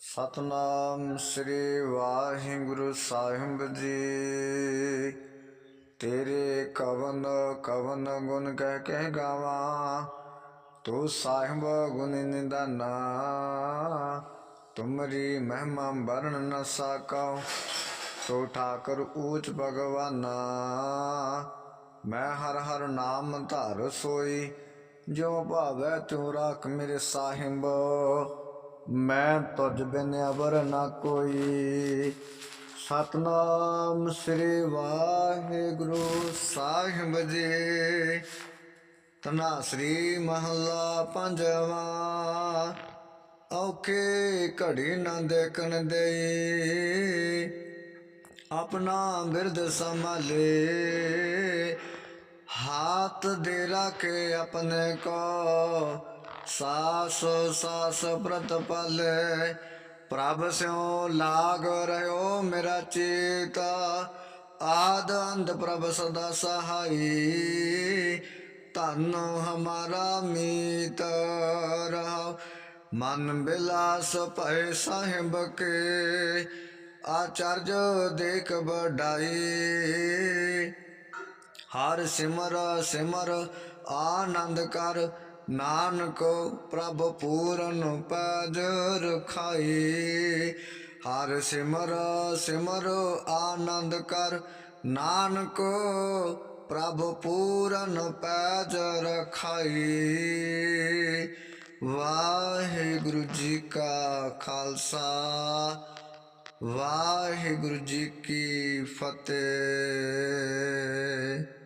ਸਤਨਾਮ ਸ੍ਰੀ ਵਾਹਿਗੁਰੂ ਸਾਹਿਬ ਜੀ। ਤੇਰੇ ਕਵਨ ਕਵਨ ਗੁਣ ਕਹਿ ਕੇ ਗਾਵਾਂ, ਤੂੰ ਸਾਹਿਬ ਗੁਣ ਨਿਦਾਨਾ। ਤੁਮਰੀ ਮਹਿਮਾ ਵਰਣ ਨ ਸਾਕਉ ਤੋ ਠਾਕੁਰ ਊਚ ਭਗਵਾਨਾ। ਮੈਂ ਹਰ ਹਰ ਨਾਮ ਧਰ ਸੋਈ, ਜੋ ਭਾਵੈ ਤੂੰ ਰੱਖ ਮੇਰੇ ਸਾਹਿਬ। ਮੈਂ ਤੁਜ ਬਿਨ ਅਵਰ ਨਾ ਕੋਈ। ਸਤਨਾਮ ਸ੍ਰੀ ਵਾਹਿਗੁਰੂ ਸਾਹਿਬ ਜੀ। ਤਨਾ ਸ੍ਰੀ ਮਹਲਾ ਪੰਜਵਾ। ਔਕੇ ਘੜੀ ਨਾ ਦੇਖਣ ਦੇਈ। ਆਪਣਾ ਬਿਰਦ ਸੰਭਾਲੇ। ਹਾਥ ਦੇ ਰੱਖੇ ਆਪਣੇ ਕੋ। ਸਾਸ ਸਾਸ ਪ੍ਰਤ ਪਲ, ਪ੍ਰਭ ਸਿਉ ਲਾਗ ਰਿਓ ਮੇਰਾ ਚੇਤਾ, ਆਦ ਅੰਧ ਪ੍ਰਭ ਸਦਾ ਸਹਾਈ ਤਨ ਹਮਾਰਾ ਮੀਤ ਰਹਾਉ ਮਨ ਬਿਲਾਸ ਭੈ ਸਾਹਿਬ ਕੇ, ਆਚਰਜ ਦੇਖ ਬਡਾਈ ਹਰ ਸਿਮਰ ਸਿਮਰ ਆਨੰਦ ਕਰ ਨਾਨਕ ਪ੍ਰਭ ਪੂਰਨ ਪਜ ਰਖਾਈ। ਹਰ ਸਿਮਰ ਸਿਮਰ ਆਨੰਦ ਕਰ। ਨਾਨਕ ਪ੍ਰਭ ਪੂਰਨ ਪਜ ਰਖਾਈ। ਵਾਹਿਗੁਰੂ ਜੀ ਕਾ ਖਾਲਸਾ। ਵਾਹਿਗੁਰੂ ਜੀ ਕੀ ਫਤਿਹ।